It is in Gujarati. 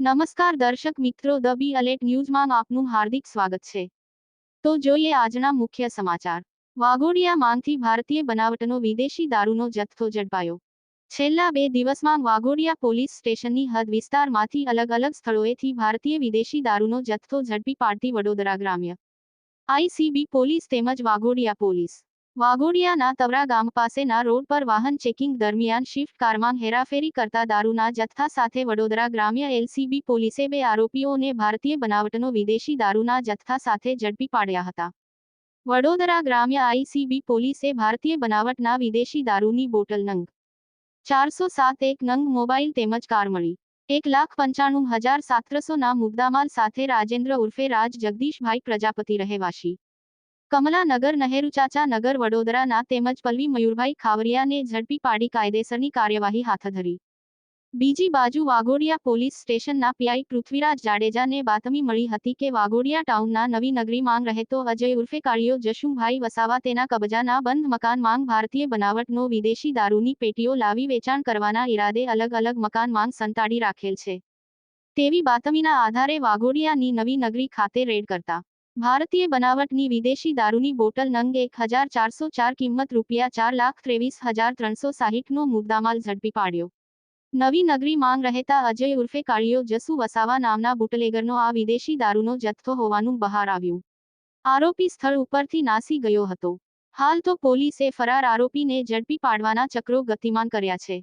નમસ્કાર દર્શક મિત્રો, ધ બી અલેટ ન્યૂઝમાં આપનું હાર્દિક સ્વાગત છે. તો જોઈએ આજના મુખ્ય સમાચાર. વાઘોડિયા માંગથી ભારતીય બનાવટનો વિદેશી દારૂનો જથ્થો ઝડપાયો. છેલ્લા બે દિવસમાં વાઘોડિયા પોલીસ સ્ટેશનની હદ વિસ્તારમાંથી અલગ અલગ સ્થળોએથી ભારતીય વિદેશી દારૂનો જથ્થો ઝડપી પાડતી વડોદરા ગ્રામ્ય. આઈસીબી પોલીસ તેમજ વાઘોડિયા પોલીસ. વાઘોડિયાના તવરા ગામ પાસેના રોડ પર વાહન ચેકિંગ દરમિયાન શિફ્ટ કારમાં હેરાફેરી કરતા દારૂના જથ્થા સાથે વડોદરા ગ્રામ્ય એલસીબી પોલીસે બે આરોપીઓને ભારતીય બનાવટનો વિદેશી દારૂના જથ્થા સાથે ઝડપી પાડ્યા હતા. વડોદરા ગ્રામ્ય આઈસીબી પોલીસે ભારતીય બનાવટના વિદેશી દારૂની બોટલ નંગ ચારસો સાત એક નંગ મોબાઈલ તેમજ કાર મળી. એક લાખ પંચાણું હજાર સાતરસોના મુદ્દામાલ સાથે રાજેન્દ્ર ઉર્ફે રાજ જગદીશભાઈ પ્રજાપતિ રહેવાસી. કમલાનગર નહેરુચાચા નગર વડોદરાના તેમજ પલ્વી મયુરભાઈ ખાવરિયાને ઝડપી પાડી કાયદેસરની કાર્યવાહી હાથ ધરી. બીજી બાજુ વાઘોડિયા પોલીસ સ્ટેશનના પીઆઈ પૃથ્વીરાજ જાડેજાને બાતમી મળી હતી કે વાઘોડિયા ટાઉનના નવી નગરી માંગ રહેતો અજય ઉર્ફે કાળિયો જશુભાઈ વસાવા તેના કબજાના બંધ મકાન માંગ ભારતીય બનાવટનો વિદેશી દારૂની પેટીઓ લાવી વેચાણ કરવાના ઈરાદે અલગ અલગ મકાન માંગ સંતાડી રાખેલ છે. તેવી બાતમીના આધારે વાઘોડિયાની નવી નગરી ખાતે રેડ કરતા ભારતીય બનાવટની વિદેશી દારૂની બોટલ નંગ એક હજાર ચારસો ચાર કિંમત રૂપિયા ચાર લાખ ત્રેવીસ હજાર ત્રણસો સાહીઠનો મુદ્દામાલ ઝડપી પાડ્યો. નવી નગરી માંગ રહેતા અજય ઉર્ફે કાળીઓ જસુ વસાવા નામના બુટલેગરનો આ વિદેશી દારૂનો જથ્થો હોવાનું બહાર આવ્યું. આરોપી સ્થળ ઉપરથી નાસી ગયો હતો. હાલ તો પોલીસે ફરાર આરોપીને ઝડપી પાડવાના ચક્રો ગતિમાન કર્યા છે.